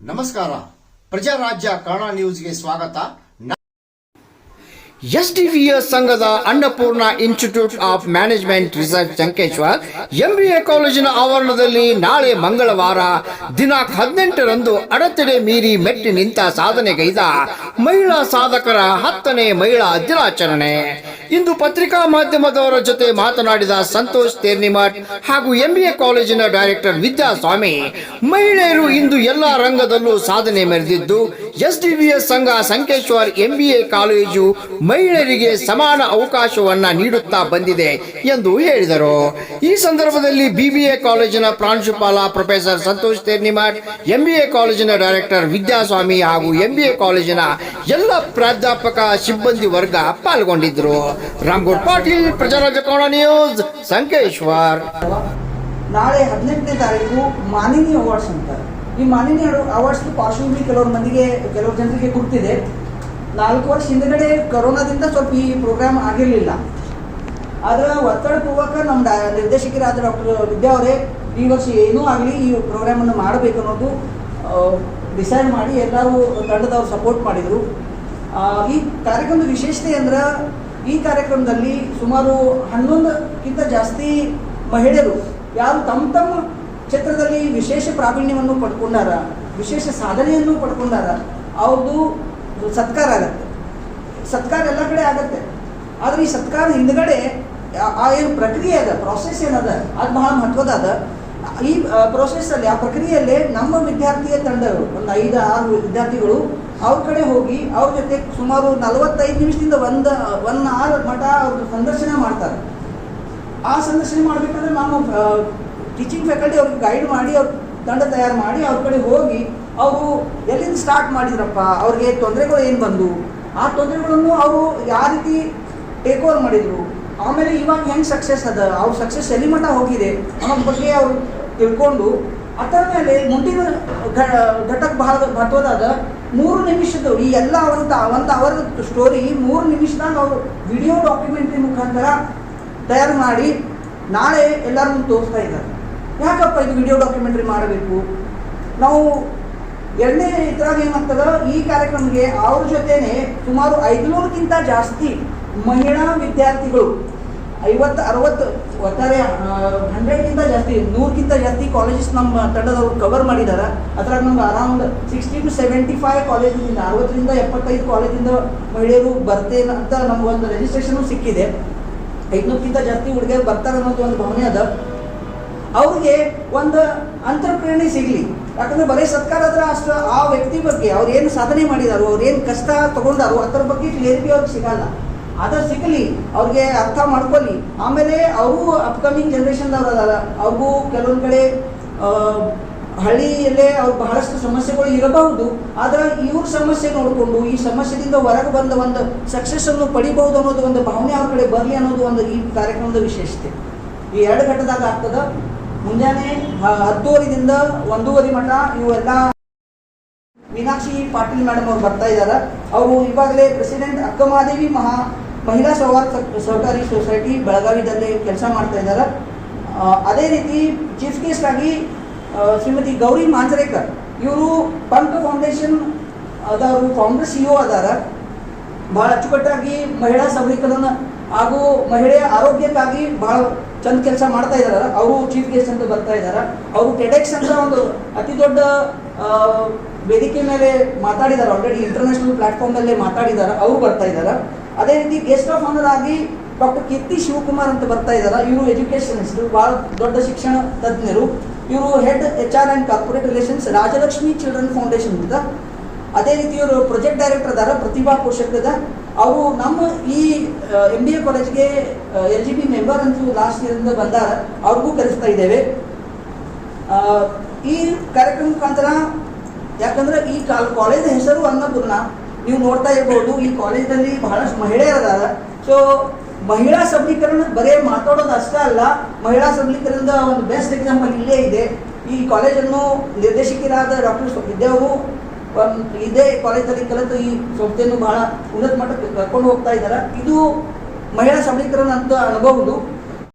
ನಮಸ್ಕಾರ. ಪ್ರಜಾರಾಜ್ಯ ಕನ್ನಡ ನ್ಯೂಸ್ಗೆ ಸ್ವಾಗತ. ಎಸ್ ಟಿವಿಯ ಸಂಘದ Annapurna institute of management research Sankeshwar MBA ಕಾಲೇಜಿನ ಆವರಣದಲ್ಲಿ ನಾಳೆ ಮಂಗಳವಾರ ದಿನಾಂಕ ಹದಿನೆಂಟರಂದು ಅಡೆತಡೆ ಮೀರಿ ಮೆಟ್ಟಿ ನಿಂತ ಸಾಧನೆಗೈದ ಮಹಿಳಾ ಸಾಧಕರ ಹತ್ತನೇ ಮಹಿಳಾ ದಿನಾಚರಣೆ. ಇಂದು ಪತ್ರಿಕಾ ಮಾಧ್ಯಮದವರ ಜೊತೆ ಮಾತನಾಡಿದ ಸಂತೋಷ್ ತೇರ್ನಿಮಠ್ ಹಾಗೂ ಎಂಬಿಎ ಕಾಲೇಜಿನ ಡೈರೆಕ್ಟರ್ ವಿದ್ಯಾಸ್ವಾಮಿ, ಮಹಿಳೆಯರು ಇಂದು ಎಲ್ಲ ರಂಗದಲ್ಲೂ ಸಾಧನೆ ಮೆರೆದಿದ್ದು ಎಸ್ಡಿವಿಎಸ್ ಸಂಘ ಸಂಕೇಶ್ವರ್ ಎ ಕಾಲೇಜು ಮಹಿಳೆಯರಿಗೆ ಸಮಾನ ಅವಕಾಶವನ್ನ ನೀಡುತ್ತಾ ಬಂದಿದೆ ಎಂದು ಹೇಳಿದರು. ಈ ಸಂದರ್ಭದಲ್ಲಿ ಬಿಬಿಎ ಕಾಲೇಜಿನ ಪ್ರಾಂಶುಪಾಲ ಪ್ರೊಫೆಸರ್ ಸಂತೋಷ್ ತೇರ್ನಿಮಠ್ ಎಂಬಿಎ ಕಾಲೇಜಿನ ಡೈರೆಕ್ಟರ್ ವಿದ್ಯಾಸ್ವಾಮಿ ಹಾಗೂ ಎಂಬಿಎ ಕಾಲೇಜಿನ ಎಲ್ಲ ಪ್ರಾಧ್ಯಾಪಕ ಸಿಬ್ಬಂದಿ ವರ್ಗ ಪಾಲ್ಗೊಂಡಿದ್ದರು. ರಾಮ್ಗೌಡ್ ಪಾಟೀಲ್, ಪ್ರಜಾರಾಜ್ಯ ಕೋಣ ನ್ಯೂಸ್, ಸಂಕೇಶ್ವರ್. ನಾಳೆ ಹದಿನೆಂಟನೇ ತಾರೀಕು ಮಾನಿನಿ ಅವಾರ್ಡ್ಸ್ ಅಂತಾರೆ. ಈ ಮಾಲಿನ್ಯ ಅವಾರ್ಡ್ಸ್ ಪಾರ್ಶ್ವಭೂಮಿ ಕೆಲವ್ರ ಮಂದಿಗೆ, ಕೆಲವ್ರ ಜನರಿಗೆ ಗುರ್ತಿದೆ. ನಾಲ್ಕು ವರ್ಷ ಹಿಂದಗಡೆ ಕೊರೋನಾದಿಂದ ಸ್ವಲ್ಪ ಈ ಪ್ರೋಗ್ರಾಮ್ ಆಗಿರಲಿಲ್ಲ. ಆದ್ರೆ ಒತ್ತಡ ಪೂರ್ವಕ ನಮ್ಮ ನಿರ್ದೇಶಕರಾದ ಡಾಕ್ಟರ್ ವಿದ್ಯಾ ಅವರೇ ಈ ವರ್ಷ ಏನೂ ಆಗಲಿ ಈ ಪ್ರೋಗ್ರಾಮನ್ನು ಮಾಡಬೇಕು ಅನ್ನೋದು ಡಿಸೈಡ್ ಮಾಡಿ ಎಲ್ಲರೂ ತಂಡದವ್ರು ಸಪೋರ್ಟ್ ಮಾಡಿದರು. ಈ ಕಾರ್ಯಕ್ರಮದ ವಿಶೇಷತೆ ಅಂದ್ರೆ ಈ ಕಾರ್ಯಕ್ರಮದಲ್ಲಿ ಸುಮಾರು ಹನ್ನೊಂದಕ್ಕಿಂತ ಜಾಸ್ತಿ ಮಹಿಳೆಯರು, ಯಾರು ತಮ್ಮ ತಮ್ಮ ಕ್ಷೇತ್ರದಲ್ಲಿ ವಿಶೇಷ ಪ್ರಾವೀಣ್ಯವನ್ನು ಪಡ್ಕೊಂಡಾರ, ವಿಶೇಷ ಸಾಧನೆಯನ್ನು ಪಡ್ಕೊಂಡಾರ ಅವ್ರದ್ದು ಸತ್ಕಾರ ಆಗತ್ತೆ. ಸತ್ಕಾರ ಎಲ್ಲ ಕಡೆ ಆಗತ್ತೆ. ಆದ್ರೆ ಈ ಸತ್ಕಾರ ಹಿಂದ್ಗಡೆ ಆ- ಏನು ಪ್ರಕ್ರಿಯೆ ಅದ ಪ್ರೊಸೆಸ್ ಏನದ, ಅದು ಬಹಳ ಮಹತ್ವದ ಅದ ಈ ಪ್ರೋಸೆಸ್ ಅಲ್ಲಿ, ಆ ಪ್ರಕ್ರಿಯೆಯಲ್ಲೇ ನಮ್ಮ ವಿದ್ಯಾರ್ಥಿಯ ತಂಡಗಳು, ಒಂದು ಐದು, ಆರು ವಿದ್ಯಾರ್ಥಿಗಳು ಅವ್ರ ಕಡೆ ಹೋಗಿ ಅವ್ರ ಜೊತೆ ಸುಮಾರು ನಲವತ್ತೈದು ನಿಮಿಷದಿಂದ ಒಂದು ಒನ್ ಆರ್ ಮಠ ಅವ್ರ ಸಂದರ್ಶನ ಮಾಡ್ತಾರೆ. ಆ ಸಂದರ್ಶನ ಮಾಡಬೇಕಂದ್ರೆ ನಾವು ಟೀಚಿಂಗ್ ಫ್ಯಾಕಲ್ಟಿ ಅವ್ರಿಗೆ ಗೈಡ್ ಮಾಡಿ, ಅವ್ರ ತಂಡ ತಯಾರು ಮಾಡಿ, ಅವ್ರ ಕಡೆ ಹೋಗಿ ಅವರು ಎಲ್ಲಿಂದ ಸ್ಟಾರ್ಟ್ ಮಾಡಿದ್ರಪ್ಪ? ಅವ್ರಿಗೆ ತೊಂದರೆಗಳು ಏನು ಬಂದು ಆ ತೊಂದರೆಗಳನ್ನು ಅವರು ಯಾವ ರೀತಿ ಟೇಕ್ ಓವರ್ ಮಾಡಿದರು? ಆಮೇಲೆ ಇವಾಗ ಹೆಂಗೆ ಸಕ್ಸಸ್ ಅದ? ಅವ್ರ ಸಕ್ಸಸ್ ಎಲ್ಲಿ ಮಟ್ಟ ಹೋಗಿದೆ? ಅನ್ನೋದ್ರ ಬಗ್ಗೆ ಅವರು ತಿಳ್ಕೊಂಡು ಅದರ ಮೇಲೆ ಮುಂದಿನ ಘಟಕ ಬಹಳ ಮಹತ್ವದಾದ ಮೂರು ನಿಮಿಷದ ಈ ಎಲ್ಲ ಒಂದು ಒಂದು ಅವರ ಸ್ಟೋರಿ ಮೂರು ನಿಮಿಷದಾಗ ಅವರು ವಿಡಿಯೋ ಡಾಕ್ಯುಮೆಂಟ್ರಿ ಮುಖಾಂತರ ತಯಾರು ಮಾಡಿ ನಾಳೆ ಎಲ್ಲರನ್ನು ತೋರಿಸ್ತಾ ಇದ್ದಾರೆ. ಯಾಕಪ್ಪ ಇದು ವಿಡಿಯೋ ಡಾಕ್ಯುಮೆಂಟ್ರಿ ಮಾಡಬೇಕು? ನಾವು ಎರಡನೇ ಇದ್ರಾಗ ಏನಾಗ್ತದ? ಈ ಕಾರ್ಯಕ್ರಮಕ್ಕೆ ಅವ್ರ ಜೊತೆನೆ ಸುಮಾರು ಐದುನೂರಕ್ಕಿಂತ ಜಾಸ್ತಿ ಮಹಿಳಾ ವಿದ್ಯಾರ್ಥಿಗಳು, ಐವತ್ತು, ಅರವತ್ತು, ಒಟ್ಟಾರೆ ಹಂಡ್ರೆಡ್ಗಿಂತ ಜಾಸ್ತಿ, ನೂರಕ್ಕಿಂತ ಜಾಸ್ತಿ ಕಾಲೇಜಸ್ ನಮ್ಮ ತಂಡದವರು ಕವರ್ ಮಾಡಿದ್ದಾರೆ ಅದ್ರಾಗ ನಮ್ಗೆ around sixty to seventy five ಕಾಲೇಜಿಂದ ಅರವತ್ತರಿಂದ ಎಪ್ಪತ್ತೈದು ಕಾಲೇಜಿಂದ ಮಹಿಳೆಯರು ಬರ್ತೇನೆ ಅಂತ ನಮಗೊಂದು ರಿಜಿಸ್ಟ್ರೇಷನ್ ಸಿಕ್ಕಿದೆ. ಐದುನೂರಕ್ಕಿಂತ ಜಾಸ್ತಿ ಹುಡುಗಿಯರು ಬರ್ತಾರೆ ಅನ್ನೋದು ಒಂದು ಭಾವನೆ ಅದ. ಅವ್ರಿಗೆ ಒಂದು ಅಂತರ್ಪ್ರೇರಣೆ ಸಿಗಲಿ. ಯಾಕಂದ್ರೆ ಬರೀ ಸತ್ಕಾರ ಆದ್ರೆ ಅಷ್ಟು ಆ ವ್ಯಕ್ತಿ ಬಗ್ಗೆ ಅವ್ರು ಏನು ಸಾಧನೆ ಮಾಡಿದಾರೋ, ಅವ್ರು ಏನು ಕಷ್ಟ ತಗೊಂಡಾರೋ, ಅದ್ರ ಬಗ್ಗೆ ಕ್ಲಿಯರಿಟಿ ಅವ್ರಿಗೆ ಸಿಗಲ್ಲ. ಅದ ಸಿಗಲಿ, ಅವ್ರಿಗೆ ಅರ್ಥ ಮಾಡ್ಕೊಳ್ಳಿ. ಆಮೇಲೆ ಅವರು ಅಪ್ಕಮಿಂಗ್ ಜನ್ರೇಷನ್ದವ್ರು ಅವು ಕೆಲವೊಂದು ಕಡೆ ಹಳ್ಳಿಯಲ್ಲೇ ಅವ್ರು ಬಹಳಷ್ಟು ಸಮಸ್ಯೆಗಳು ಇರಬಹುದು. ಆದ್ರೆ ಇವ್ರ ಸಮಸ್ಯೆ ನೋಡಿಕೊಂಡು, ಈ ಸಮಸ್ಯೆದಿಂದ ಹೊರಗೆ ಬಂದ ಒಂದು ಸಕ್ಸಸ್ ಅನ್ನು ಪಡಿಬಹುದು ಅನ್ನೋದು ಒಂದು ಭಾವನೆ ಅವ್ರ ಕಡೆ ಬರಲಿ ಅನ್ನೋದು ಒಂದು ಈ ಕಾರ್ಯಕ್ರಮದ ವಿಶೇಷತೆ. ಈ ಎರಡು ಘಟ್ಟದಾಗ ಆಗ್ತದ? ಮುಂಜಾನೆ ಹತ್ತುವರೆದಿಂದ ಒಂದೂವರೆ ಮಠ ಇವೆಲ್ಲ ಮೀನಾಕ್ಷಿ ಪಾಟೀಲ್ ಮೇಡಮ್ ಅವ್ರು ಬರ್ತಾ ಇದ್ದಾರೆ ಅವರು ಇವಾಗಲೇ ಪ್ರೆಸಿಡೆಂಟ್ ಅಕ್ಕಮಾದೇವಿ ಮಹಾ ಮಹಿಳಾ ಸೌಹಾರ್ದ ಸಹ್- ಸಹಕಾರಿ ಸೊಸೈಟಿ ಬೆಳಗಾವಿದಲ್ಲಿ ಕೆಲಸ ಮಾಡ್ತಾ ಇದ್ದಾರೆ ಅದೇ ರೀತಿ ಚೀಫ್ ಗೆಸ್ಟ್ ಆಗಿ ಶ್ರೀಮತಿ ಗೌರಿ ಮಾಂಜರೇಕರ್, ಇವರು ಪಂಪ್ ಫೌಂಡೇಶನ್ ಅದವರು ಫೌಂಡರ್ ಸಿ ಒ ಅದಾರ. ಬಹಳ ಅಚ್ಚುಕಟ್ಟಾಗಿ ಮಹಿಳಾ ಸಬಲೀಕರಣ ಹಾಗೂ ಮಹಿಳೆಯ ಆರೋಗ್ಯಕ್ಕಾಗಿ ಬಹಳ ಚಂದ ಕೆಲಸ ಮಾಡ್ತಾ ಇದಾರ, ಅವರು ಚೀಫ್ ಗೆಸ್ಟ್ ಅಂತ ಬರ್ತಾ ಇದ್ದಾರೆ ಅವರು ಟೆಡೆಕ್ಸ್ ಅಂತ ಒಂದು ಅತಿ ದೊಡ್ಡ ವೇದಿಕೆ ಮೇಲೆ ಮಾತಾಡಿದ್ದಾರೆ ಆಲ್ರೆಡಿ ಇಂಟರ್ನ್ಯಾಷನಲ್ ಪ್ಲಾಟ್ಫಾರ್ಮ್ನಲ್ಲೇ ಮಾತಾಡಿದ್ದಾರೆ ಅವರು ಬರ್ತಾ ಇದ್ದಾರೆ ಅದೇ ರೀತಿ ಗೆಸ್ಟ್ ಆಫ್ ಆನರ್ ಆಗಿ ಡಾಕ್ಟರ್ ಕೀರ್ತಿ ಶಿವಕುಮಾರ್ ಅಂತ ಬರ್ತಾ ಇದಾರ. ಇವರು ಎಜುಕೇಶನಿಸ್ಟ್ ಬಹಳ ದೊಡ್ಡ ಶಿಕ್ಷಣ ತಜ್ಞರು. ಇವರು head H R and corporate relations Rajalakshmi children foundation ಅಂತ ಅದೇ ರೀತಿ ಇವರು ಪ್ರೊಜೆಕ್ಟ್ ಡೈರೆಕ್ಟರ್ ಅದಾರ, ಪ್ರತಿಭಾ ಪೋಷಕದ. ಅವರು ನಮ್ಮ ಈ ಎಂ ಬಿ ಎ ಕಾಲೇಜ್ಗೆ ಎಲ್ ಜಿ ಬಿ ಮೆಂಬರ್ ಅಂತೂ ಲಾಸ್ಟ್ ಇಯರಿಂದ ಬಂದಾರ. ಅವ್ರಿಗೂ ಕಲಿಸ್ತಾ ಇದ್ದೇವೆ. ಈ ಕಾರ್ಯಕ್ರಮ ಮುಖಾಂತರ ಯಾಕಂದ್ರೆ ಈ ಕಾಲ್ ಕಾಲೇಜ್ ಹೆಸರು ಅನ್ನಪೂರ್ಣ. ನೀವು ನೋಡ್ತಾ ಇರ್ಬೋದು, ಈ ಕಾಲೇಜಲ್ಲಿ ಬಹಳಷ್ಟು ಮಹಿಳೆಯರದಾರ ಸೊ ಮಹಿಳಾ ಸಬಲೀಕರಣ ಬರೀ ಮಾತಾಡೋದು ಅಷ್ಟೇ ಅಲ್ಲ, ಮಹಿಳಾ ಸಬಲೀಕರಣದ ಒಂದು ಬೆಸ್ಟ್ ಎಕ್ಸಾಂಪಲ್ ಇಲ್ಲೇ ಇದೆ. ಈ ಕಾಲೇಜನ್ನು ನಿರ್ದೇಶಕರಾದ ಡಾಕ್ಟರ್ ವಿದ್ಯಾ ಅವರು ಒಂದ್ ಇದೇ ಕಾಲೇಜಲ್ಲಿ ಕಲಿತು ಈ ಸಂಸ್ಥೆಯನ್ನು ಬಹಳ ಉನ್ನತ ಮಟ್ಟಕ್ಕೆ ಕರ್ಕೊಂಡು ಹೋಗ್ತಾ ಇದ್ದಾರೆ. ಇದು ಮಹಿಳಾ ಸಬಲೀಕರಣ ಅಂತ ಅನ್ಬಹುದು